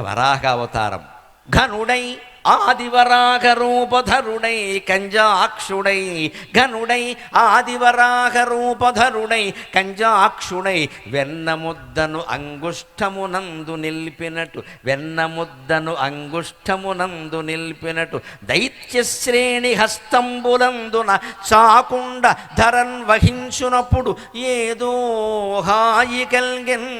వరాహ అవతారం ఘనుడై ఆదివరాగ రూపధరుడై కంజాక్షుడై ఘనుడై ఆదివరాగ రూపధరుడై కంజాక్షుడై వెన్నముద్దను అంగుష్టమునందు నిలిపినట్టు వెన్నముద్దను అంగుష్టమునందు నిలిపినట్టు దైత్యశ్రేణి హస్తంబులందున చాకుండ ధరన్ వహించునప్పుడు ఏదో హాయి కల్గెన్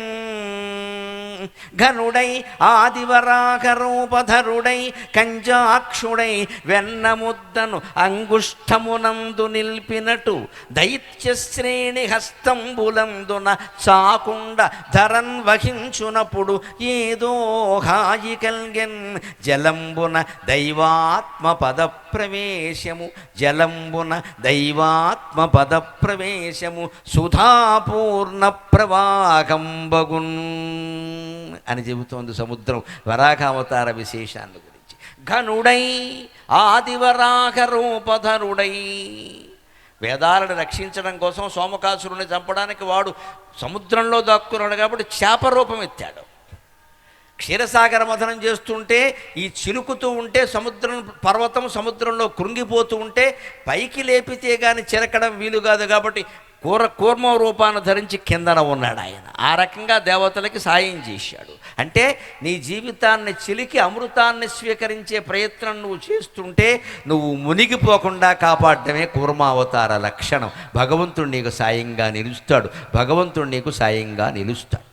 ఘనుడై ఆదివరాగరూపధరుడై కంజాక్షుడై వెన్నముద్దను అంగుష్ఠమునందు నిల్పినటు దైత్యశ్రేణి హస్తంబులందున చాకుండ ధరన్ వహించునప్పుడు ఏదో హాయి కల్గెన్. జలంబున దైవాత్మ పద ప్రవేశము జలంబున దైవాత్మ పద ప్రవేశము సుధాపూర్ణ ప్రవాహంబగున్ అని చెబుతోంది సముద్రం వరాహావతార విశేషాన్ని గురించి. ఘనుడై ఆదివరాహ రూపధరుడై వేదాలను రక్షించడం కోసం సోమకాసురుని చంపడానికి వాడు సముద్రంలో దాక్కున్నాడు కాబట్టి చేప రూపం ఎత్తాడు. క్షీరసాగర మథనం చేస్తుంటే ఈ చిలుకుతూ ఉంటే సముద్రం పర్వతం సముద్రంలో కృంగిపోతూ ఉంటే పైకి లేపితే కానీ చిరకడం వీలు కాదు కాబట్టి కూర కూర్మ రూపాన్ని ధరించి కిందన ఉన్నాడు ఆయన. ఆ రకంగా దేవతలకి సాయం చేశాడు. అంటే నీ జీవితాన్ని చిలికి అమృతాన్ని స్వీకరించే ప్రయత్నం నువ్వు చేస్తుంటే నువ్వు మునిగిపోకుండా కాపాడటమే కూర్మావతార లక్షణం. భగవంతుడు నీకు సాయంగా నిలుస్తాడు. భగవంతుడు నీకు సాయంగా నిలుస్తాడు.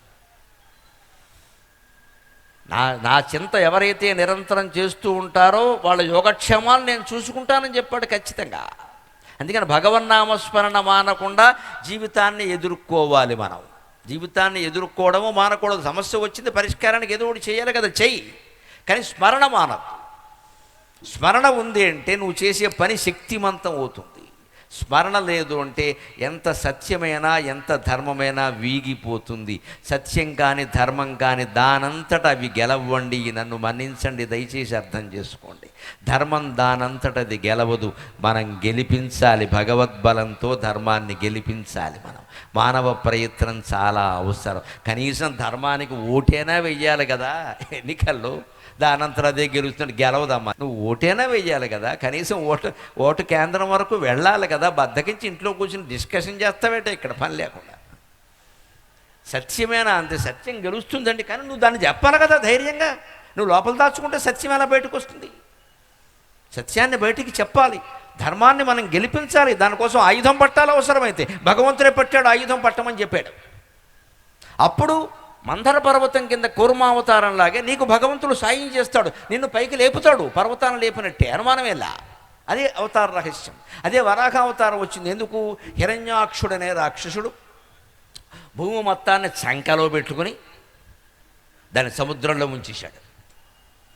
నా నా చింత ఎవరైతే నిరంతరం చేస్తూ ఉంటారో వాళ్ళ యోగక్షేమాలు నేను చూసుకుంటానని చెప్పాడు ఖచ్చితంగా. అందుకని భగవన్నామస్మరణ మానకుండా జీవితాన్ని ఎదుర్కోవాలి మనం. జీవితాన్ని ఎదుర్కోవడము మానకూడదు. సమస్య వచ్చింది పరిష్కారానికి ఏదో ఒకటి చేయాలి కదా చెయ్యి. కానీ స్మరణ మానదు స్మరణ ఉంది అంటే నువ్వు చేసే పని శక్తిమంతం అవుతుంది. స్మరణ లేదు అంటే ఎంత సత్యమైనా ఎంత ధర్మమైనా వీగిపోతుంది. సత్యం కాని ధర్మం కాని దానంతట అవి గెలవండి. నన్ను మన్నించండి. దయచేసి అర్థం చేసుకోండి. ధర్మం దానంతటది గెలవదు. మనం గెలిపించాలి. భగవద్బలంతో ధర్మాన్ని గెలిపించాలి మనం. మానవ ప్రయత్నం చాలా అవసరం. కనీసం ధర్మానికి ఓటైనా వెయ్యాలి కదా ఎన్నికల్లో. దానంతరం అదే గెలుస్తుంది గెలవదమ్మా. నువ్వు ఓటైనా వేయాలి కదా. కనీసం ఓటు ఓటు కేంద్రం వరకు వెళ్ళాలి కదా. బద్దకించి ఇంట్లో కూర్చుని డిస్కషన్ చేస్తావేట ఇక్కడ పని లేకుండా. సత్యమేనా? అంతే సత్యం గెలుస్తుందండి. కానీ నువ్వు దాన్ని చెప్పాలి కదా ధైర్యంగా. నువ్వు లోపల దాచుకుంటే సత్యం ఎలా బయటకు వస్తుంది? సత్యాన్ని బయటికి చెప్పాలి. ధర్మాన్ని మనం గెలిపించాలి. దానికోసం ఆయుధం పట్టాలి అవసరమైతే. భగవంతుడే పట్టాడు ఆయుధం పట్టమని చెప్పాడు. అప్పుడు మందర పర్వతం కింద కూర్మావతారంలాగే నీకు భగవంతుడు సాయం చేస్తాడు. నిన్ను పైకి లేపుతాడు. పర్వతాన్ని లేపినట్టే. అనుమానమేలా అదే అవతార రహస్యం. అదే వరాహ అవతారం వచ్చింది. ఎందుకు? హిరణ్యాక్షుడనే రాక్షసుడు భూమి మొత్తాన్ని చంకలో పెట్టుకుని దాన్ని సముద్రంలో ముంచేశాడు.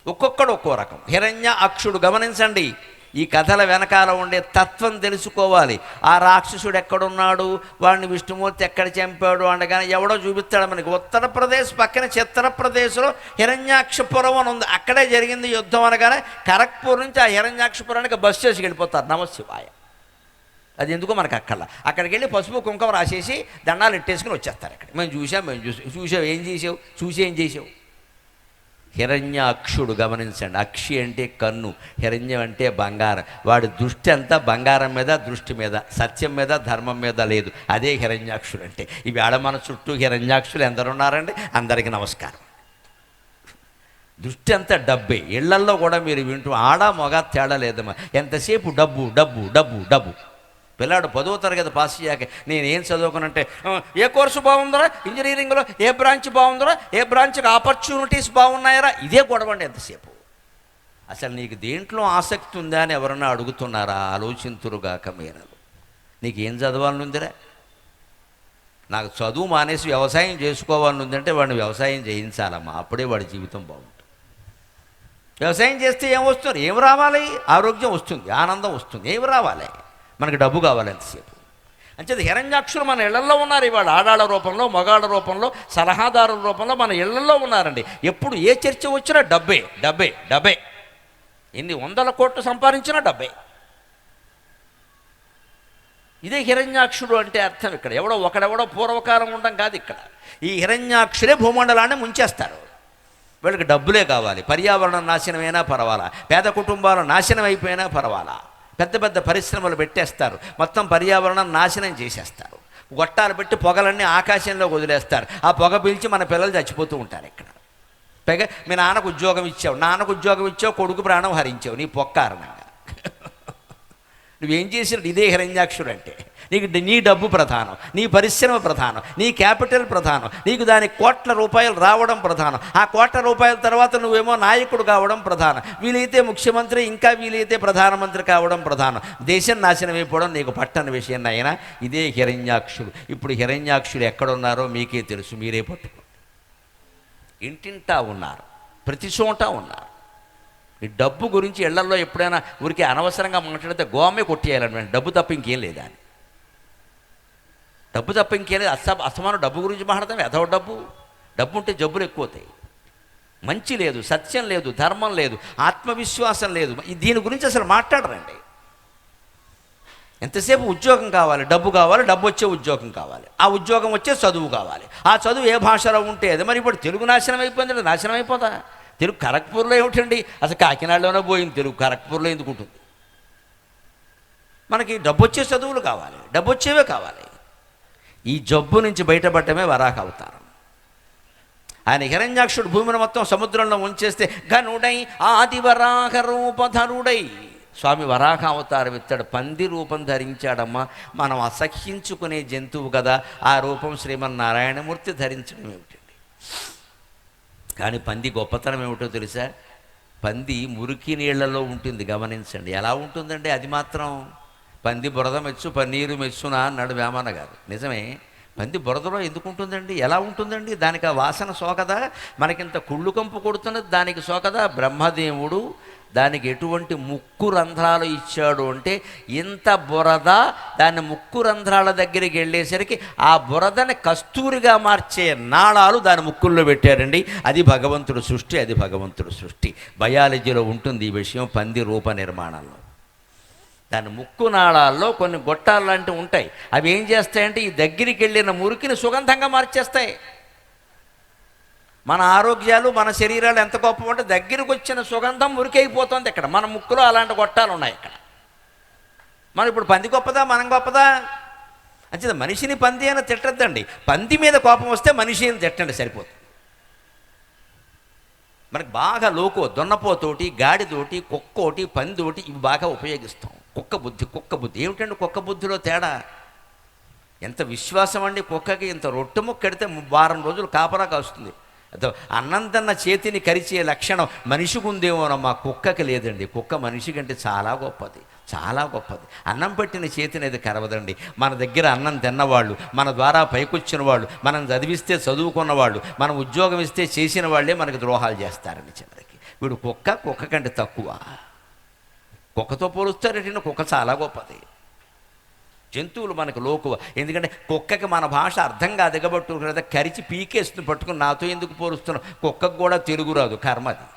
ఒక్కొక్కడు ఒక్కో రకం. హిరణ్య అక్షుడు గమనించండి. ఈ కథల వెనకాల ఉండే తత్వం తెలుసుకోవాలి. ఆ రాక్షసుడు ఎక్కడున్నాడు? వాడిని విష్ణుమూర్తి ఎక్కడ చంపాడు అనగానే ఎవడో చూపిస్తాడు మనకి. ఉత్తరప్రదేశ్ పక్కన చిత్తరప్రదేశ్లో హిరణ్యాక్షపురం అని ఉంది. అక్కడే జరిగింది యుద్ధం అనగానే కరక్పూర్ నుంచి ఆ హిరణ్యాక్షపురానికి బస్ చేసి వెళ్ళిపోతారు. నమశివాయ అది ఎందుకో మనకు అక్కర్లా. అక్కడికి వెళ్ళి పసుపు కుంకుమ రాసేసి దండాలు ఎట్టేసుకుని వచ్చేస్తారు అక్కడ మేము చూసాం మేము చూసాం చూసావు ఏం చేసావు? చూసి ఏం చేసావు? హిరణ్యాక్షుడు గమనించండి. అక్షి అంటే కన్ను హిరణ్యం అంటే బంగారం. వాడి దృష్టి అంతా బంగారం మీద దృష్టి మీద సత్యం మీద ధర్మం మీద లేదు. అదే హిరణ్యాక్షుడు అంటే. ఇవి ఆడ మన చుట్టూ హిరణ్యాక్షులు ఎందరున్నారండి? అందరికీ నమస్కారం. దృష్టి అంతా డబ్బే. ఇళ్ళల్లో కూడా మీరు వింటూ ఆడ మొగ తేడా లేదమ్మా. ఎంతసేపు డబ్బు డబ్బు డబ్బు డబ్బు. పిల్లాడు పదో తరగతి పాస్ అయ్యాక నేను ఏం చదువుకునంటే ఏ కోర్సు బాగుందరా? ఇంజనీరింగ్లో? ఏ బ్రాంచ్ బాగుందరా? ఏ బ్రాంచ్కి ఆపర్చునిటీస్ బాగున్నాయరా? ఇదే గొడవండి ఎంతసేపు. అసలు నీకు దేంట్లో ఆసక్తి ఉందా అని ఎవరన్నా అడుగుతున్నారా? ఆలోచింతురుగాక మీరు నీకు ఏం చదవాలని ఉందిరా నాకు చదువు మానేసి వ్యవసాయం చేసుకోవాలని ఉందంటే వాడిని వ్యవసాయం చేయించాలమ్మా. అప్పుడే వాడి జీవితం బాగుంటుంది. వ్యవసాయం చేస్తే ఏం వస్తుంది? ఏం రావాలి? ఆరోగ్యం వస్తుంది ఆనందం వస్తుంది ఏం రావాలి? మనకి డబ్బు కావాలి ఎంతసేపు. అంచేది హిరణ్యాక్షులు మన ఇళ్ళలో ఉన్నారు ఇవాళ. ఆడాళ్ళ రూపంలో మగాళ్ళ రూపంలో సలహాదారుల రూపంలో మన ఇళ్ళలో ఉన్నారండి. ఎప్పుడు ఏ చర్చ వచ్చినా డబ్బే డబ్బే డబ్బే. ఎన్ని వందల కోట్లు సంపాదించినా డబ్బే. ఇదే హిరణ్యాక్షుడు అంటే అర్థం ఇక్కడ. ఎవడో ఒకడెవడో పూర్వకాలం ఉండడం కాదు ఇక్కడ. ఈ హిరణ్యాక్షులే భూమండలాన్ని ముంచేస్తారు. వీళ్ళకి డబ్బులే కావాలి. పర్యావరణం నాశనమైనా పర్వాలా. పేద కుటుంబాలు నాశనం అయిపోయినా పర్వాలా. పెద్ద పెద్ద పరిశ్రమలు పెట్టేస్తారు. మొత్తం పర్యావరణం నాశనం చేసేస్తారు. గొట్టాలు పెట్టి పొగలన్నీ ఆకాశంలో వదిలేస్తారు. ఆ పొగ పీల్చి మన పిల్లలు చచ్చిపోతూ ఉంటారు ఇక్కడ. పైగా మీ నాన్నకు ఉద్యోగం ఇచ్చావు. నాన్నకు ఉద్యోగం ఇచ్చావు కొడుకు ప్రాణం హరించావు. నీ పొక్క కారణంగా నువ్వేం చేసినట్టు ఇదే హిరణ్యాక్షుడు అంటే. నీకు నీ డబ్బు ప్రధానం నీ పరిశ్రమ ప్రధానం నీ క్యాపిటల్ ప్రధానం నీకు దాని కోట్ల రూపాయలు రావడం ప్రధానం. ఆ కోట్ల రూపాయల తర్వాత నువ్వేమో నాయకుడు కావడం ప్రధానం. వీలైతే ముఖ్యమంత్రి ఇంకా వీలైతే ప్రధానమంత్రి కావడం ప్రధానం. దేశం నాశనం అయిపోవడం నీకు పట్టని విషయం అయినా ఇదే హిరణ్యాక్షుడు. ఇప్పుడు హిరణ్యాక్షుడు ఎక్కడున్నారో మీకే తెలుసు మీరే పట్టుకో. ఇంటింటా ఉన్నారు ప్రతి చోట ఉన్నారు. ఈ డబ్బు గురించి ఇళ్ళలో ఎప్పుడైనా ఊరికి అనవసరంగా మాట్లాడితే గోమే కొట్టేయాలన్నమాట డబ్బు తప్ప ఇంకేం లేదా అని డబ్బు తప్ప ఇంకేలేదు అస అసమానం డబ్బు గురించి మాట్లాడతాం ఎదవ డబ్బు. డబ్బు ఉంటే జబ్బులు ఎక్కువ అవుతాయి మంచి లేదు సత్యం లేదు ధర్మం లేదు ఆత్మవిశ్వాసం లేదు. దీని గురించి అసలు మాట్లాడరండి. ఎంతసేపు ఉద్యోగం కావాలి? డబ్బు కావాలి డబ్బు వచ్చే ఉద్యోగం కావాలి. ఆ ఉద్యోగం వచ్చే చదువు కావాలి. ఆ చదువు ఏ భాషలో ఉంటే అది మరి ఇప్పుడు తెలుగు నాశనం అయిపోయింది నాశనం అయిపోతా తెలుగు ఖరగ్పూర్లో ఏమిటండి? అసలు కాకినాడలోనే పోయింది తెలుగు. ఖరగ్పూర్లో ఎందుకు ఉంటుంది? మనకి డబ్బు వచ్చే చదువులు కావాలి. డబ్బు వచ్చేవే కావాలి. ఈ జబ్బు నుంచి బయటపడటమే వరాహ అవతారం. ఆయన హిరణ్యాక్షుడు భూమిని మొత్తం సముద్రంలో ఉంచేస్తే ఘనుడై ఆది వరాహ రూపధరుడై స్వామి వరాహ అవతారం ఎత్తాడు పంది రూపం ధరించాడమ్మా. మనం అసహ్యించుకునే జంతువు కదా. ఆ రూపం శ్రీమన్నారాయణమూర్తి ధరించడం ఏమిటండి కానీ పంది గొప్పతనం ఏమిటో తెలుసా? పంది మురికి నీళ్ళలో ఉంటుంది. గమనించండి. ఎలా ఉంటుందండి? అది మాత్రం పంది బురద మెచ్చు పన్నీరు మెచ్చునా అన్నాడు వేమాన గారు. నిజమే పంది బురదలో ఎందుకు ఉంటుందండి? ఎలా ఉంటుందండి? దానికి ఆ వాసన సోకదా? మనకింత కుళ్ళు కంపు కొడుతున్నది దానికి సోకదా? బ్రహ్మదేవుడు దానికి ఎటువంటి ముక్కు రంధ్రాలు ఇచ్చాడు అంటే ఇంత బురద దాన్ని ముక్కు రంధ్రాల దగ్గరికి వెళ్ళేసరికి ఆ బురదని కస్తూరిగా మార్చే నాళాలు దాని ముక్కుల్లో పెట్టారండి. అది భగవంతుడు సృష్టి అది భగవంతుడు సృష్టి. బయాలజీలో ఉంటుంది ఈ విషయం పంది రూప నిర్మాణంలో. దాని ముక్కు నాళాల్లో కొన్ని గొట్టాలు లాంటివి ఉంటాయి. అవి ఏం చేస్తాయంటే ఈ దగ్గరికి వెళ్ళిన మురికిని సుగంధంగా మార్చేస్తాయి. మన ఆరోగ్యాలు మన శరీరాలు ఎంత గొప్ప ఉంటే దగ్గరికి వచ్చిన సుగంధం మురికైపోతుంది ఇక్కడ. మన ముక్కులో అలాంటి గొట్టాలు ఉన్నాయి ఇక్కడ. మనం ఇప్పుడు పంది గొప్పదా మనం గొప్పదా? అంచేత మనిషిని పంది అని తిట్టద్దండి. పంది మీద కోపం వస్తే మనిషిని తిట్టండి సరిపోతుంది మనకి బాగా లోకో దున్నపోతోటి గాడితోటి కుక్కోటి పందోటి ఇవి బాగా ఉపయోగిస్తాం. కుక్క బుద్ధి కుక్క బుద్ధి. ఏమిటండి కుక్క బుద్ధిలో తేడా? ఎంత విశ్వాసం అండి కుక్కకి ఇంత రొట్టె ముక్కడితే వారం రోజులు కాపలా కాస్తుంది. అన్నం తిన్న చేతిని కరిచే లక్షణం మనిషికి ఉందేమోనమ్మా కుక్కకి లేదండి. కుక్క మనిషి కంటే చాలా గొప్పది చాలా గొప్పది. అన్నం పెట్టిన చేతిని అది కరవదండి. మన దగ్గర అన్నం తిన్నవాళ్ళు మన ద్వారా పైకొచ్చిన వాళ్ళు మనం చదివిస్తే చదువుకున్న వాళ్ళు మనం ఉద్యోగం ఇస్తే చేసిన వాళ్ళే మనకి ద్రోహాలు చేస్తారండి చివరికి. వీడు కుక్క కుక్క కంటే తక్కువ. కుక్కతో పోలుస్తారంటే కుక్క చాలా గొప్పది. జంతువులు మనకు లోకువ. ఎందుకంటే కుక్కకి మన భాష అర్థం కాదు దిగబట్టు కదా కరిచి పీకేస్తుంది పట్టుకుని నాతో ఎందుకు పోలుస్తున్నాం కుక్కకు కూడా తెలుగు రాదు కర్మది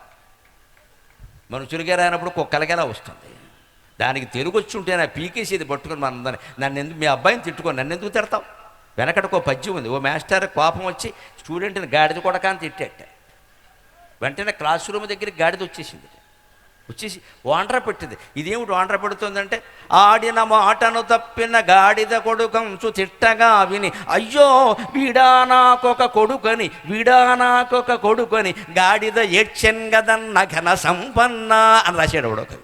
మనుషులకే రానప్పుడు కుక్కలకి ఎలా వస్తుంది? దానికి తెలుగు వచ్చి ఉంటే నా పీకేసేది పట్టుకుని మన నన్ను ఎందుకు మీ అబ్బాయిని తిట్టుకొని నన్ను ఎందుకు తిడతావు? వెనకటికో పద్యం ఉంది. ఓ మాస్టర్ కోపం వచ్చి స్టూడెంట్ని గాడిద కొడకాని తిట్టేట. వెంటనే క్లాస్ రూమ్ దగ్గరికి గాడిద వచ్చేసింది. వచ్చేసి వాండ్ర పెట్టింది. ఇదేమిటి వాండ్ర పెడుతుందంటే ఆడిన మాటను తప్పిన గాడిద కొడుకంచు తిట్టగా విని అయ్యో వీడా నాకొక కొడుకని వీడా నాకొక కొడుకని గాడిద ఏడ్చెన్ గదన్న ఘన సంపన్న అని రాశాడు ఒకడు.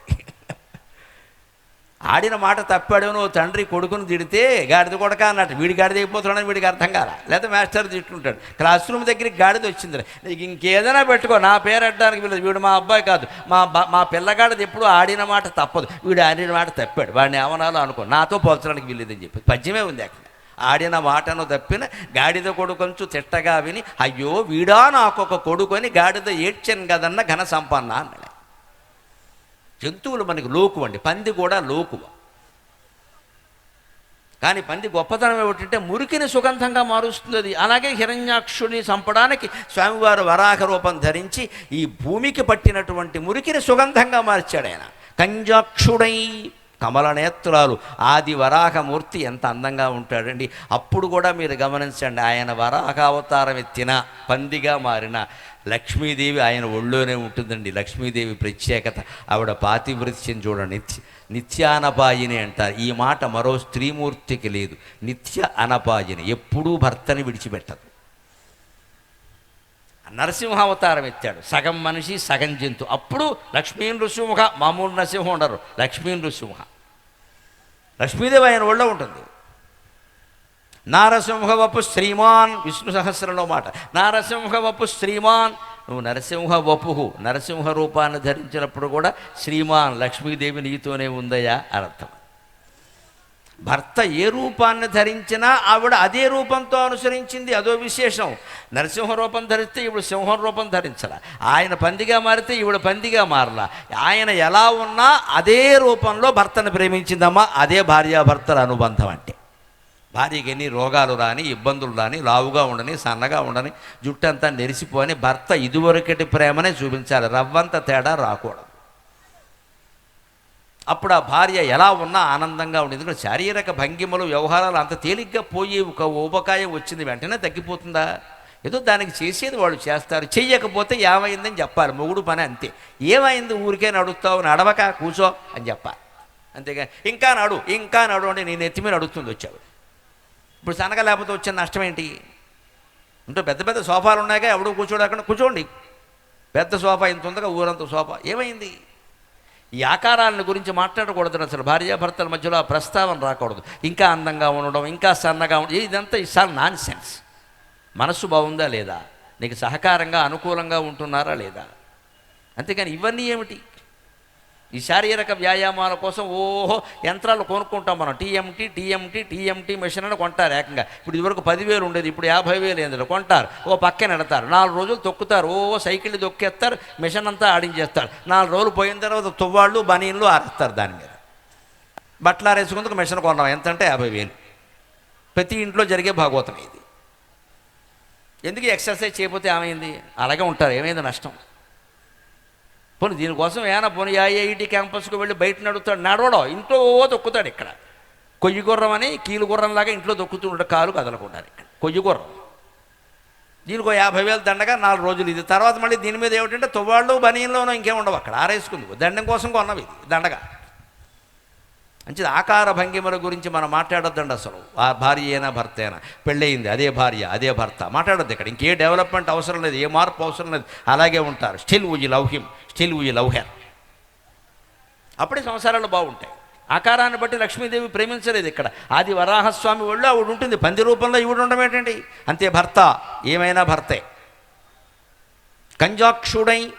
ఆడిన మాట తప్పాడేమో తండ్రి కొడుకుని తిడితే గాడిద కొడక అన్నట్టు. వీడి గాడిద అయిపోతున్నాడని వీడికి అర్థం కాల. లేదా మాస్టర్ తిట్టుంటాడు. క్లాస్ రూమ్ దగ్గరికి గాడిద వచ్చింది నీకు ఇంకేదైనా పెట్టుకో. నా పేరు అడ్డానికి వీళ్ళు వీడు మా అబ్బాయి కాదు. మా మా పిల్లగాడిది ఎప్పుడు ఆడిన మాట తప్పదు. వీడు ఆడిన మాట తప్పాడు. వాడిని ఏమనాలో అనుకో. నాతో పోల్చడానికి వీల్లేదని చెప్పి. పద్యమే ఉంది అక్కడ. ఆడిన మాటను తప్పిన గాడిద కొడుకొంచు తిట్టగా విని అయ్యో వీడా నాకొక కొడుకొని గాడిద ఏడ్చాను కదన్న ఘన సంపన్న అన్నాడు. జంతువులు మనకి లోకువ అండి. పంది కూడా లోకువ. కానీ పంది గొప్పతనం ఏమిటంటే మురికిని సుగంధంగా మారుస్తుంది అలాగే హిరణ్యాక్షుని చంపడానికి స్వామివారు వరాహ రూపం ధరించి ఈ భూమికి పట్టినటువంటి మురికిని సుగంధంగా మార్చాడు ఆయన. కంజాక్షుడై కమలనేత్రాలు ఆది వరాహమూర్తి ఎంత అందంగా ఉంటాడండి. అప్పుడు కూడా మీరు గమనించండి ఆయన వరాహ అవతారం ఎత్తిన పందిగా మారిన లక్ష్మీదేవి ఆయన ఒళ్ళోనే ఉంటుందండి. లక్ష్మీదేవి ప్రత్యేకత. ఆవిడ పాతివృత్యం చూడండి. నిత్య నిత్యానపాయిని అంటారు. ఈ మాట మరో స్త్రీమూర్తికి లేదు. నిత్య అనపాయిని. ఎప్పుడూ భర్తని విడిచిపెట్టదు. నరసింహావతారం ఎత్తాడు సగం మనిషి సగం జంతు. అప్పుడు లక్ష్మీ నృసింహ మామూలు నరసింహం ఉండరు. లక్ష్మీ నృసింహ. లక్ష్మీదేవి ఆయన ఒళ్ళో ఉంటుంది. నారసింహవపు శ్రీమాన్ విష్ణు సహస్రంలో మాట. నారసింహవపు శ్రీమాన్ నువ్వు నరసింహ వపుహు నరసింహ రూపాన్ని ధరించినప్పుడు కూడా శ్రీమాన్ లక్ష్మీదేవి నీతోనే ఉందయా అర్థం. భర్త ఏ రూపాన్ని ధరించినా ఆవిడ అదే రూపంతో అనుసరించింది. అదో విశేషం. నరసింహ రూపం ధరిస్తే ఇప్పుడు సింహం రూపం ధరించాల. ఆయన పందిగా మారితే ఈవిడ పందిగా మారలా. ఆయన ఎలా ఉన్నా అదే రూపంలో భర్తను ప్రేమించిందమ్మా. అదే భార్యాభర్తల అనుబంధం అంటే. భార్యకి ఎన్ని రోగాలు రాని ఇబ్బందులు రాని లావుగా ఉండని సన్నగా ఉండని జుట్టంతా నెరిసిపోని భర్త ఇదివరకటి ప్రేమనే చూపించాలి. రవ్వంత తేడా రాకూడదు. అప్పుడు ఆ భార్య ఎలా ఉన్నా ఆనందంగా ఉండేది ఎందుకంటే శారీరక భంగిమలు వ్యవహారాలు అంత తేలిగ్గా పోయి ఒక ఊబకాయం వచ్చింది వెంటనే తగ్గిపోతుందా? ఏదో దానికి చేసేది వాళ్ళు చేస్తారు. చెయ్యకపోతే ఏమైందని చెప్పాలి. మొగుడు పని అంతే. ఏమైంది ఊరికే నడుస్తావు నడవక కూర్చో అని చెప్పాలి. అంతేగా. ఇంకా నడు ఇంకా నడు అంటే నేను ఎత్తి మీద నడుస్తుంది వచ్చావు. ఇప్పుడు సనగ లేకపోతే వచ్చిన నష్టం ఏంటి? అంటే పెద్ద పెద్ద సోఫాలు ఉన్నాయిగా ఎవడు కూర్చోడకుండా కూర్చోండి. పెద్ద సోఫా ఇంత ఉందిగా ఊరంత సోఫా. ఏమైంది? ఈ ఆకారాలను గురించి మాట్లాడకూడదు అసలు. భార్యాభర్తల మధ్యలో ఆ ప్రస్తావన రాకూడదు. ఇంకా అందంగా ఉండడం ఇంకా సన్నగా ఉండడం ఇదంతా ఇసాల్ నాన్ సెన్స్ మనస్సు బాగుందా లేదా? నీకు సహకారంగా అనుకూలంగా ఉంటున్నారా లేదా? అంతేకాని ఇవన్నీ ఏమిటి? ఈ శారీరక వ్యాయామాల కోసం ఓహో యంత్రాలు కొనుక్కుంటాం మనం. టీఎంటీ టీఎంటీ టీఎంటీ మెషిన్ అని కొంటారు ఏకంగా. ఇప్పుడు ఇదివరకు పదివేలు ఉండేది ఇప్పుడు యాభై వేలు ఎందులో కొంటారు. ఓ పక్కన ఎడతారు. నాలుగు రోజులు తొక్కుతారు. ఓ సైకిల్ తొక్కేస్తారు మిషన్ అంతా ఆడించేస్తారు. నాలుగు రోజులు పోయిన తర్వాత తువ్వాళ్ళు బనీన్లు ఆరేస్తారు దాని మీద. బట్టలు ఆరేసుకుందుకు మిషన్ కొన్నాం. ఎంత అంటే యాభై వేలు ప్రతి ఇంట్లో జరిగే భాగవతం ఇది. ఎందుకు ఎక్సర్సైజ్ చేయకపోతే ఏమైంది? అలాగే ఉంటారు. ఏమైంది? నష్టం. పోనీ దీనికోసం ఏమైనా పోనీ ఐఐటి క్యాంపస్కి వెళ్ళి బయట నడుస్తాడు నడవడం. ఇంట్లో ఓ తొక్కుతాడు ఇక్కడ. కొయ్యి గుర్రం అని కీలు గుర్రంలాగా ఇంట్లో తొక్కుతూ కాలు కదలకుండా ఇక్కడ. కొయ్యి గుర్రం. దీనికి యాభై వేలు దండగా నాలుగు రోజులు ఇది. తర్వాత మళ్ళీ దీని మీద ఏమిటంటే తువ్వాళ్ళు బనీన్లోనో ఇంకేం ఉండవు అక్కడ. ఆరేసుకుంది. దండం కోసం కొన్నవి ఇది దండగా. మంచిది ఆకార భంగిమల గురించి మనం మాట్లాడొద్దండి అసలు. ఆ భార్య అయినా భర్త అయినా పెళ్ళయింది అదే భార్య అదే భర్త. మాట్లాడొద్దు ఇక్కడ. ఇంకే డెవలప్మెంట్ అవసరం లేదు ఏ మార్పు అవసరం లేదు. అలాగే ఉంటారు. Still we love him still we love her అప్పుడే సంసారాలు బాగుంటాయి. ఆకారాన్ని బట్టి లక్ష్మీదేవి ప్రేమించలేదు ఇక్కడ. ఆది వరాహస్వామి వాళ్ళు ఆవిడ ఉంటుంది. పంది రూపంలో ఈవిడ ఉండడం ఏంటండి? అంతే భర్త. ఏమైనా భర్తే. కంజాక్షుడై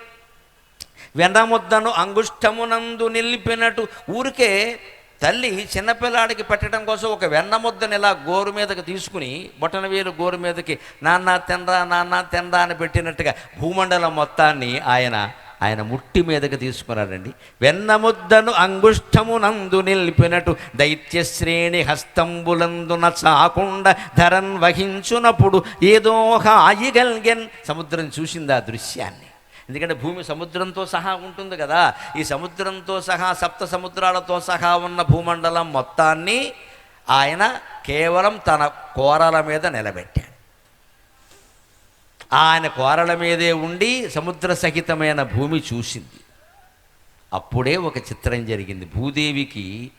వెనముద్దను అంగుష్టమునందు నిలిపినట్టు. ఊరికే తల్లి చిన్నపిల్లాడికి పెట్టడం కోసం ఒక వెన్న ముద్దని ఇలా గోరు మీదకి తీసుకుని బొటన వేలు గోరు మీదకి నాన్న తినరా నాన్న తినరా అని పెట్టినట్టుగా భూమండలం మొత్తాన్ని ఆయన ఆయన ముట్టి మీదకి తీసుకున్నాడండి. వెన్నముద్దను అంగుష్టమునందు నిలిపినట్టు దైత్యశ్రేణి హస్తంబులందున చాకుండా ధరన్ వహించునప్పుడు ఏదో హాయిగల్గెన్ సముద్రం చూసింది ఆ దృశ్యాన్ని? ఎందుకంటే భూమి సముద్రంతో సహా ఉంటుంది కదా. ఈ సముద్రంతో సహా సప్త సముద్రాలతో సహా ఉన్న భూమండలం మొత్తాన్ని ఆయన కేవలం తన కోరల మీద నిలబెట్టాడు. ఆయన కోరల మీదే ఉండి సముద్ర సహితమైన భూమి చూసింది. అప్పుడే ఒక చిత్రం జరిగింది. భూదేవికి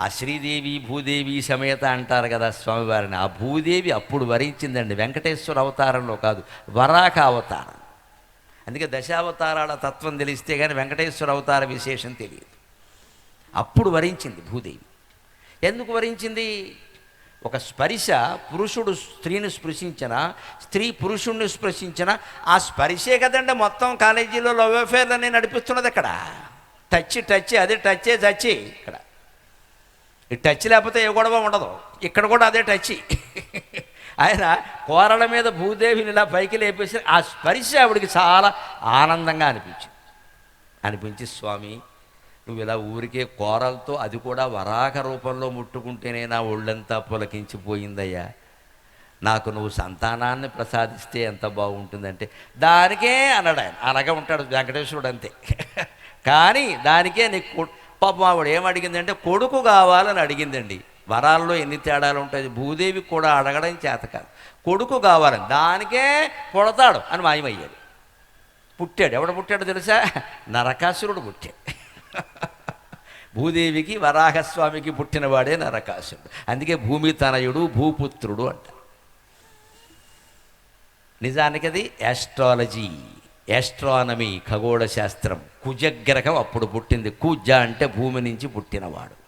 ఆ శ్రీదేవి భూదేవి సమేత అంటారు కదా స్వామివారిని. ఆ భూదేవి అప్పుడు వరించిందండి. వెంకటేశ్వర అవతారంలో కాదు వరాక అవతారం. అందుకే దశావతారాల తత్వం తెలిస్తే కానీ వెంకటేశ్వర అవతార విశేషం తెలియదు. అప్పుడు వరించింది భూదేవి. ఎందుకు వరించింది? ఒక స్పర్శ పురుషుడు స్త్రీని స్పృశించిన స్త్రీ పురుషుణ్ణి స్పృశించిన ఆ స్పర్శే కదండి మొత్తం కాలేజీలో లవ్ అఫేర్లన్నీ నడిపిస్తున్నది అక్కడ. టచ్ టచ్ అదే టచ్చే టచ్ ఇక్కడ. ఈ టచ్ లేకపోతే ఏ గొడవ ఉండదు. ఇక్కడ కూడా అదే టచ్ ఆయన కోరల మీద భూదేవిని ఇలా పైకి లేపేసి ఆ స్పర్శ ఆవిడికి చాలా ఆనందంగా అనిపించింది. అనిపించి స్వామి నువ్వు ఇలా ఊరికే కోరలతో అది కూడా వరాక రూపంలో ముట్టుకుంటేనే నా ఒళ్ళంతా పులకించిపోయిందయ్యా. నాకు నువ్వు సంతానాన్ని ప్రసాదిస్తే ఎంత బాగుంటుందంటే దానికే అన్నాడు ఆయన. అలాగే ఉంటాడు వెంకటేశ్వరుడు అంతే. కానీ దానికే నీకు పాపం ఆవిడ ఏం అడిగిందంటే కొడుకు కావాలని అడిగిందండి. వరాల్లో ఎన్ని తేడాలు ఉంటాయి భూదేవి కూడా అడగడం చేత కాదు. కొడుకు కావాలని దానికే పుడతాడు అని మాయమయ్యాడు పుట్టాడు. ఎవడు పుట్టాడు తెలుసా? నరకాసురుడు పుట్టాడు. భూదేవికి వరాహస్వామికి పుట్టినవాడే నరకాసురుడు. అందుకే భూమి తనయుడు భూపుత్రుడు అంట. నిజానికి అది యాస్ట్రాలజీ యాస్ట్రానమీ ఖగోళ శాస్త్రం కుజగ్రహం అప్పుడు పుట్టింది. కుజ అంటే భూమి నుంచి పుట్టినవాడు.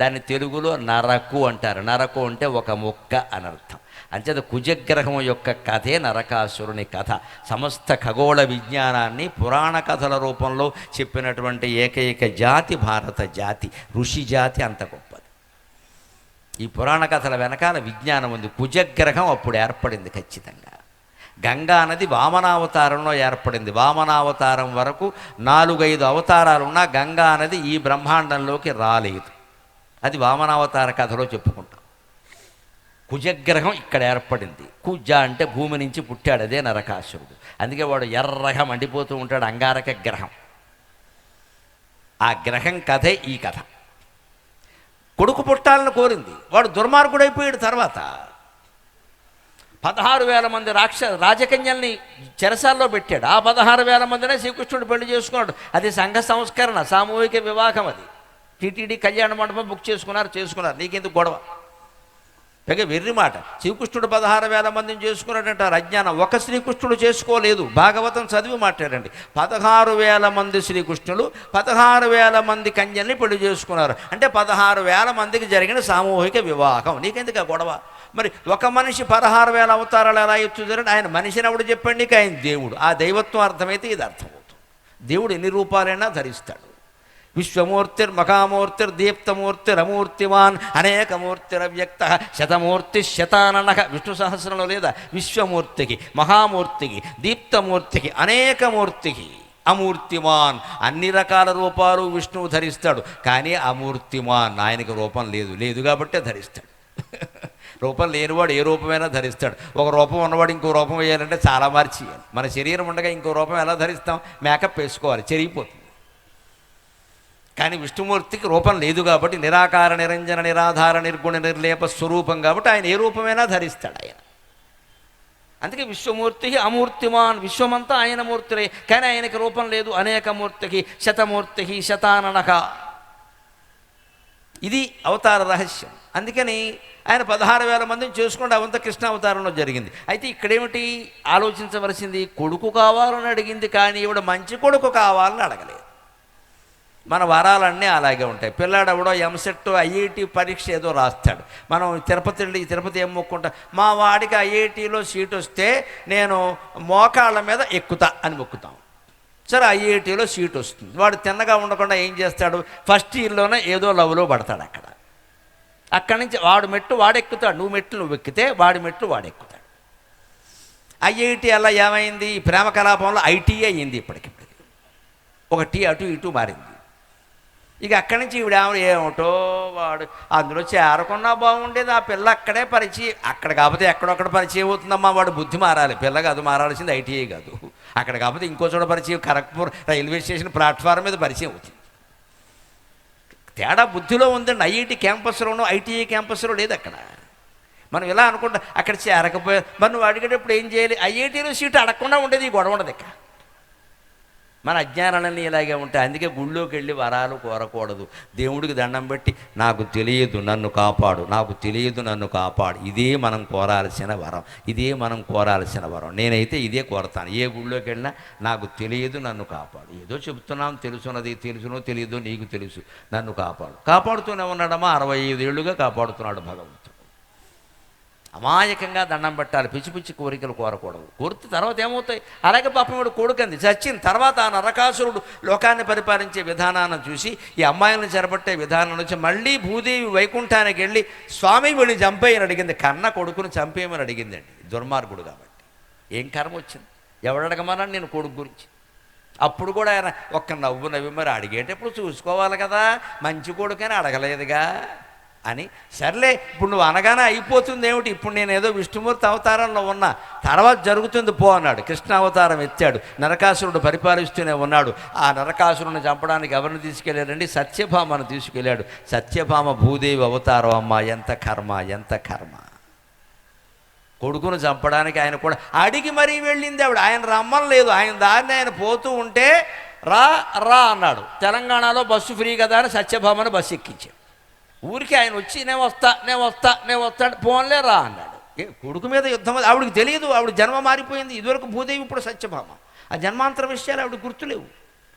దాన్ని తెలుగులో నరకు అంటారు. నరకు అంటే ఒక మొక్క అనర్థం అంచేత కుజగ్రహం యొక్క కథే నరకాసురుని కథ. సమస్త ఖగోళ విజ్ఞానాన్ని పురాణ కథల రూపంలో చెప్పినటువంటి ఏకైక జాతి భారత జాతి. ఋషి జాతి అంత గొప్పది. ఈ పురాణ కథల వెనకాల విజ్ఞానం ఉంది. కుజగ్రహం అప్పుడు ఏర్పడింది ఖచ్చితంగా. గంగా నది వామనావతారంలో ఏర్పడింది. వామనావతారం వరకు నాలుగైదు అవతారాలున్నా గంగా నది ఈ బ్రహ్మాండంలోకి రాలేదు. అది వామనావతార కథలో చెప్పుకుంటాం. కుజగ్రహం ఇక్కడ ఏర్పడింది. కుజ అంటే భూమి నుంచి పుట్టాడు అదే నరకాసురుడు. అందుకే వాడు ఎర్రగా మండిపోతూ ఉంటాడు అంగారక గ్రహం. ఆ గ్రహం కథే ఈ కథ. కొడుకు పుట్టాలని కోరింది. వాడు దుర్మార్గుడైపోయాడు తర్వాత. పదహారు వేల మంది రాక్ష రాజకన్యల్ని చెరసాల్లో పెట్టాడు. ఆ పదహారు వేల మందినే శ్రీకృష్ణుడు పెళ్ళి చేసుకున్నాడు. అది సంఘ సంస్కరణ సామూహిక వివాహం అది. టీటీడీ కళ్యాణ మండపం బుక్ చేసుకున్నారు చేసుకున్నారు. నీకెందుకు గొడవ? పైగా వెర్రి మాట. శ్రీకృష్ణుడు పదహారు వేల మందిని చేసుకున్నాడంటారు అజ్ఞానం. ఒక శ్రీకృష్ణుడు చేసుకోలేదు. భాగవతం చదివి మాట్లాడండి. పదహారు వేల మంది శ్రీకృష్ణులు పదహారు వేల మంది కన్యల్ని పెళ్ళి చేసుకున్నారు. అంటే పదహారు వేల మందికి జరిగిన సామూహిక వివాహం. నీకెందుకు గొడవ? మరి ఒక మనిషి పదహారు వేల అవతారాలు ఎలా ఎత్తుతారని ఆయన మనిషిని ఎవడు చెప్పండి ఇక ఆయన దేవుడు. ఆ దైవత్వం అర్థమైతే ఇది అర్థమవుతుంది. దేవుడు ఎన్ని రూపాలైనా ధరిస్తాడు. విశ్వమూర్తిర్ మఖామూర్తిర్ దీప్తమూర్తిర్ అమూర్తివాన్ అనేకమూర్తిరవ్యక్త శతమూర్తి శతానన విష్ణు సహస్రంలో లేదా విశ్వమూర్తికి మహామూర్తికి దీప్తమూర్తికి అనేకమూర్తికి అమూర్తిమాన్ అన్ని రకాల రూపాలు విష్ణువు ధరిస్తాడు. కానీ అమూర్తిమాన్ ఆయనకి రూపం లేదు. లేదు కాబట్టే ధరిస్తాడు. రూపం లేనివాడు ఏ రూపమైనా ధరిస్తాడు. ఒక రూపం ఉన్నవాడు ఇంకో రూపం వేయాలంటే చాలా మార్చి మన శరీరం ఉండగా ఇంకో రూపం ఎలా ధరిస్తాం? మేకప్ వేసుకోవాలి. చెరిగిపోతుంది. కానీ విష్ణుమూర్తికి రూపం లేదు కాబట్టి నిరాకార నిరంజన నిరాధార నిర్గుణ నిర్లేప స్వరూపం కాబట్టి ఆయన ఏ రూపమైనా ధరిస్తాడు ఆయన. అందుకే విశ్వమూర్తి అమూర్తిమాన్ విశ్వమంతా ఆయన మూర్తులే. కానీ ఆయనకి రూపం లేదు అనేక మూర్తికి శతమూర్తికి శతాననక. ఇది అవతార రహస్యం. అందుకని ఆయన పదహారు వేల మందిని చేసుకుంటే అవంతా కృష్ణ అవతారంలో జరిగింది. అయితే ఇక్కడేమిటి ఆలోచించవలసింది? కొడుకు కావాలని అడిగింది కానీ ఇవిడ మంచి కొడుకు కావాలని అడగలేదు. మన వరాలన్నీ అలాగే ఉంటాయి. పిల్లాడు ఎవడో ఎంసెట్ ఐఐటి పరీక్ష ఏదో రాస్తాడు. మనం తిరుపతి వెళ్ళి తిరుపతి ఏం మొక్కుంటా? మా వాడికి ఐఐటిలో సీట్ వస్తే నేను మోకాళ్ళ మీద ఎక్కుతా అని మొక్కుతాం. సరే ఐఐటిలో సీట్ వస్తుంది. వాడు తిన్నగా ఉండకుండా ఏం చేస్తాడు? ఫస్ట్ ఇయర్లోనే ఏదో లవ్లో పడతాడు అక్కడ. అక్కడి నుంచి వాడు మెట్టు వాడెక్కుతాడు నువ్వు మెట్లు నువ్వు ఎక్కితే వాడి మెట్లు వాడెక్కుతాడు ఐఐటి అలా ఏమైంది? ప్రేమ కలాపంలో ఐటీ అయ్యింది ఇప్పటికిప్పటికి. ఒక టీ అటు ఇటు మారింది. ఇక అక్కడి నుంచి ఈవిడ ఆమె ఏమిటో వాడు అందులో చేరకున్నా బాగుండేది. ఆ పిల్ల అక్కడే పరిచయం అక్కడ కాకపోతే ఎక్కడొక్కడ పరిచయం అవుతుందమ్మా వాడు. బుద్ధి మారాలి. పిల్ల కాదు మారాల్సింది ఐటీఐ కాదు. అక్కడ కాకపోతే ఇంకో చోట పరిచయం ఖరగ్పూర్ రైల్వే స్టేషన్ ప్లాట్ఫారం మీద పరిచయం అవుతుంది. తేడా బుద్ధిలో ఉందండి. ఐఐటి క్యాంపస్లోనూ ఐటీఐ క్యాంపస్లో లేదు అక్కడ. మనం ఇలా అనుకుంటా అక్కడ చేరకపోయా మరి నువ్వు అడిగేటప్పుడు ఏం చేయాలి? ఐఐటీలో సీటు అడగకుండా ఉండేది ఈ గొడవ ఉండదు ఇక్కడ మన అజ్ఞానాలన్నీ ఇలాగే ఉంటాయి. అందుకే గుళ్ళోకి వెళ్ళి వరాలు కోరకూడదు. దేవుడికి దండం పెట్టి నాకు తెలియదు నన్ను కాపాడు నాకు తెలియదు నన్ను కాపాడు. ఇదే మనం కోరాల్సిన వరం ఇదే మనం కోరాల్సిన వరం. నేనైతే ఇదే కోరతాను. ఏ గుళ్ళోకి వెళ్ళినా నాకు తెలియదు నన్ను కాపాడు. ఏదో చెప్తున్నాం తెలుసున్నది తెలుసునో తెలియదో నీకు తెలుసు. నన్ను కాపాడు. కాపాడుతూనే ఉన్నాడమ్మా. అరవై ఐదు ఏళ్ళుగా కాపాడుతున్నాడు భగవంతుడు. అమాయకంగా దండం పెట్టాలి పిచ్చి పిచ్చి కోరికలు కోరకూడదు. కోరితే తర్వాత ఏమవుతాయి? అలాగే పాపం వాడు కొడుకంది. చచ్చిన తర్వాత ఆ నరకాసురుడు లోకాన్ని పరిపాలించే విధానాన్ని చూసి ఈ అమ్మాయిలను చెరపట్టే విధానం నుంచి మళ్ళీ భూదేవి వైకుంఠానికి వెళ్ళి స్వామి వీడిని చంపేయని అడిగింది. కన్న కొడుకుని చంపేయమని అడిగిందండి. దుర్మార్గుడు కాబట్టి. ఏం కర్మ వచ్చింది? ఎవడడగమన్నా నేను కొడుకు గురించి? అప్పుడు కూడా ఆయన ఒక్క నవ్వు నవ్వి మరి అడిగేటప్పుడు చూసుకోవాలి కదా. మంచి కొడుకని అడగలేదుగా. అని. సర్లే ఇప్పుడు నువ్వు అనగానే అయిపోతుంది ఏమిటి? ఇప్పుడు నేను ఏదో విష్ణుమూర్తి అవతారంలో ఉన్నా తర్వాత జరుగుతుంది పో అన్నాడు. కృష్ణ అవతారం ఎత్తాడు. నరకాసురుడు పరిపాలిస్తూనే ఉన్నాడు. ఆ నరకాసురుని చంపడానికి ఎవరిని తీసుకెళ్ళాడండి సత్యభామను తీసుకెళ్ళాడు సత్యభామ భూదేవి అవతారం అమ్మ ఎంత కర్మ ఎంత కర్మ. కొడుకును చంపడానికి ఆయన కూడా అడిగి మరీ వెళ్ళింది ఆవిడ. ఆయన రమ్మని లేదు. ఆయన దారిని ఆయన పోతూ ఉంటే రా రా అన్నాడు. తెలంగాణలో బస్సు ఫ్రీ కదా అని సత్యభామను బస్సు ఎక్కించాడు. ఊరికి ఆయన వచ్చి నేను వస్తా నేను వస్తా నేను వస్తా అంటే పోన్లే రా అన్నాడు. ఏ కొడుకు మీద యుద్ధం అది ఆవిడకి తెలియదు ఆవిడ జన్మ మారిపోయింది. ఇదివరకు భూదేవి ఇప్పుడు సత్యభామ. ఆ జన్మాంతర విషయాలు ఆవిడ గుర్తులేవు.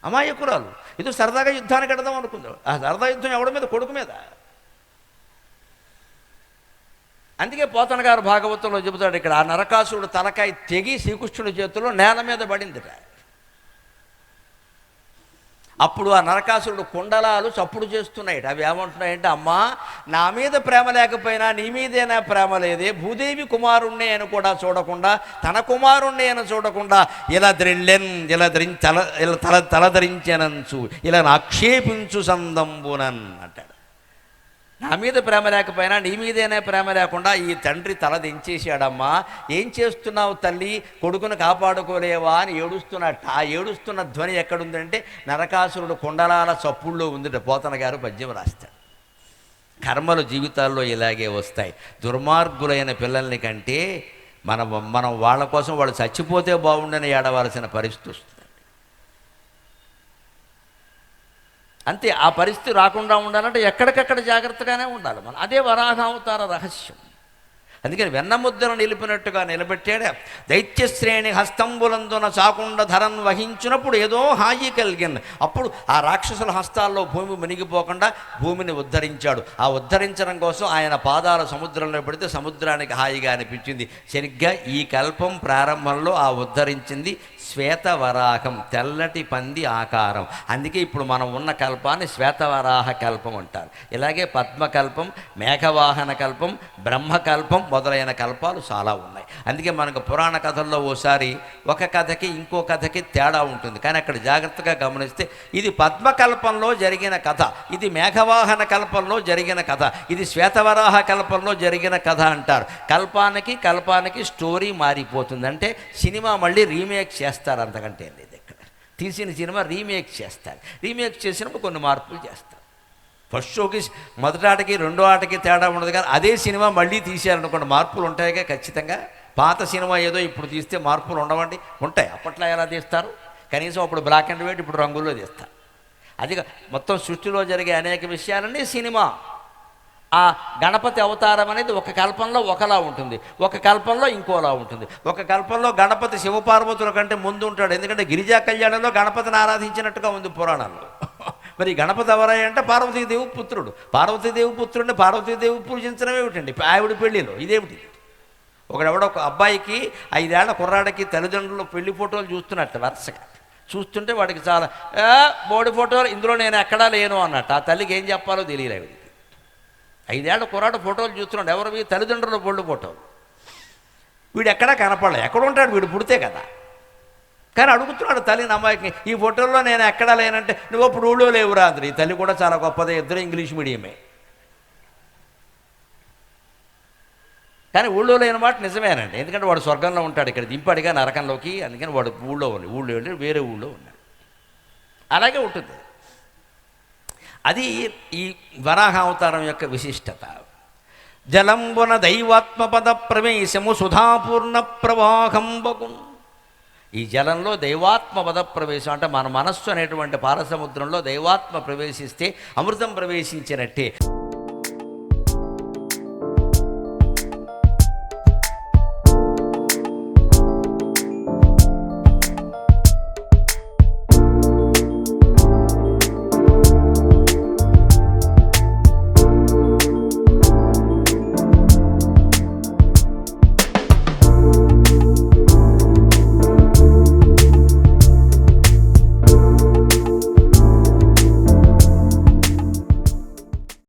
అమాయకురాలు. ఇది సరదాగా యుద్ధానికి వెడదాం అనుకుందాం. ఆ సరదా యుద్ధం ఎవడి మీద? కొడుకు మీద. అందుకే పోతన గారు భాగవతంలో చెబుతాడు ఇక్కడ ఆ నరకాసురుడు తలకాయ తెగి శ్రీకృష్ణుడి చేతిలో నేల మీద పడిందిట. అప్పుడు ఆ నరకాసురుడు కుండలాలు చప్పుడు చేస్తున్నాయి అవి ఏమంటున్నాయంటే అమ్మా నా మీద ప్రేమ లేకపోయినా నీ మీదేనా ప్రేమ లేదే. భూదేవి కుమారుణ్ణి అని కూడా చూడకుండా తన కుమారుణ్ణి అని చూడకుండా ఇలా ద్రిళ్ళెన్ ఇలా ధరి తల ఇలా తల తలధరించెనంచు ఇలా ఆక్షేపించు సందంబునన్ అంటాడు నా మీద ప్రేమ లేకపోయినా నీ మీదేనే ప్రేమ లేకుండా ఈ తండ్రి తల దించేశాడమ్మా. ఏం చేస్తున్నావు తల్లి? కొడుకును కాపాడుకోలేవా అని ఏడుస్తున్నట్ట ఆ ఏడుస్తున్న ధ్వని ఎక్కడుందంటే నరకాసురుడు కుండలాల చప్పుల్లో ఉందిట పోతన గారు పద్యం రాస్తాడు. కర్మలు జీవితాల్లో ఇలాగే వస్తాయి. దుర్మార్గులైన పిల్లల్ని కంటే మనం మనం వాళ్ళ కోసం వాళ్ళు చచ్చిపోతే బాగుండని ఏడవలసిన పరిస్థితి వస్తుంది. అంతే ఆ పరిస్థితి రాకుండా ఉండాలంటే ఎక్కడికక్కడ జాగ్రత్తగానే ఉండాలి మనం. అదే వరాహావతార రహస్యం. అందుకని వెన్నముద్దను నిలిపినట్టుగా నిలబెట్టాడు దైత్యశ్రేణి హస్తంబులందున చాకుండా ధరన్ వహించినప్పుడు ఏదో హాయి కలిగింది అప్పుడు ఆ రాక్షసుల హస్తాల్లో భూమి మునిగిపోకుండా భూమిని ఉద్ధరించాడు. ఆ ఉద్ధరించడం కోసం ఆయన పాదాల సముద్రంలో పెడితే సముద్రానికి హాయిగా అనిపించింది. సరిగ్గా ఈ కల్పం ప్రారంభంలో ఆ ఉద్ధరించింది శ్వేతవరాహం తెల్లటి పంది ఆకారం. అందుకే ఇప్పుడు మనం ఉన్న కల్పాన్ని శ్వేతవరాహ కల్పం అంటారు. ఇలాగే పద్మకల్పం మేఘవాహన కల్పం బ్రహ్మకల్పం మొదలైన కల్పాలు చాలా ఉన్నాయి. అందుకే మనకు పురాణ కథల్లో ఓసారి ఒక కథకి ఇంకో కథకి తేడా ఉంటుంది. కానీ అక్కడ జాగ్రత్తగా గమనిస్తే ఇది పద్మకల్పంలో జరిగిన కథ ఇది మేఘవాహన కల్పంలో జరిగిన కథ ఇది శ్వేతవరాహ కల్పంలో జరిగిన కథ అంటారు. కల్పానికి కల్పానికి స్టోరీ మారిపోతుంది. అంటే సినిమా మళ్ళీ రీమేక్ చేస్తారు. అంతకంటే లేదు ఇక్కడ. తీసిన సినిమా రీమేక్ చేస్తారు. రీమేక్ చేసినప్పుడు కొన్ని మార్పులు చేస్తారు. ఫస్ట్ షోకి మొదటి ఆటకి రెండో ఆటకి తేడా ఉండదు కానీ అదే సినిమా మళ్ళీ తీశారనుకోండి మార్పులు ఉంటాయిగా ఖచ్చితంగా. పాత సినిమా ఏదో ఇప్పుడు తీస్తే మార్పులు ఉండవండి. ఉంటాయి. అప్పట్లో ఎలా తీస్తారు? కనీసం అప్పుడు బ్లాక్ అండ్ వైట్ ఇప్పుడు రంగుల్లో తీస్తారు. అది మొత్తం సృష్టిలో జరిగే అనేక విషయాలన్నీ సినిమా. ఆ గణపతి అవతారం అనేది ఒక కల్పంలో ఒకలా ఉంటుంది ఒక కల్పంలో ఇంకోలా ఉంటుంది. ఒక కల్పంలో గణపతి శివపార్వతుల కంటే ముందు ఉంటాడు ఎందుకంటే గిరిజా కళ్యాణంలో గణపతిని ఆరాధించినట్టుగా ఉంది పురాణంలో మరి గణపతి ఎవరై అంటే పార్వతీదేవి పుత్రుడు. పార్వతీదేవి పుత్రుడిని పార్వతీదేవి పూజించడం ఏమిటండి? ఆవిడ పెళ్ళిలో ఇదేమిటి? ఒకడెవడో ఒక అబ్బాయికి ఐదేళ్ళ కుర్రాడికి తల్లిదండ్రులు పెళ్ళి ఫోటోలు చూస్తున్నట్టు వరుసగా. చూస్తుంటే వాడికి చాలా బోడి ఫోటోలు ఇందులో నేను ఎక్కడా లేను అన్నట్టు. ఆ తల్లికి ఏం చెప్పాలో తెలియలేదు. ఐదేళ్ళ కుర్రాడు ఫోటోలు చూస్తున్నాడు. ఎవరివి తల్లిదండ్రుల బొళ్ళు ఫోటోలు? వీడు ఎక్కడా కనపడలే. ఎక్కడ ఉంటాడు? వీడు పుడితే కదా. కానీ అడుగుతున్నాడు తల్లిని అమ్మాయికి ఈ ఫోటోల్లో నేను ఎక్కడా లేనంటే నువ్వు అప్పుడు ఊళ్ళో లేవురా అందరు ఈ తల్లి కూడా చాలా గొప్పదే. ఇద్దరు ఇంగ్లీష్ మీడియమే. కానీ ఊళ్ళో లేని మాట నిజమేనండి. ఎందుకంటే వాడు స్వర్గంలో ఉంటాడు ఇక్కడ. దింపాడుగా నరకంలోకి. అందుకని వాడు ఊళ్ళో ఉంది ఊళ్ళో వేరే ఊళ్ళో ఉన్నాడు. అలాగే ఉంటుంది. అది ఈ వరాహ అవతారం యొక్క విశిష్టత. జలంబున దైవాత్మపద ప్రవేశము సుధాపూర్ణ ప్రవాహంబగు ఈ జలంలో దైవాత్మ పద ప్రవేశం అంటే మన మనస్సు అనేటువంటి పారసముద్రంలో దైవాత్మ ప్రవేశిస్తే అమృతం ప్రవేశించినట్టే.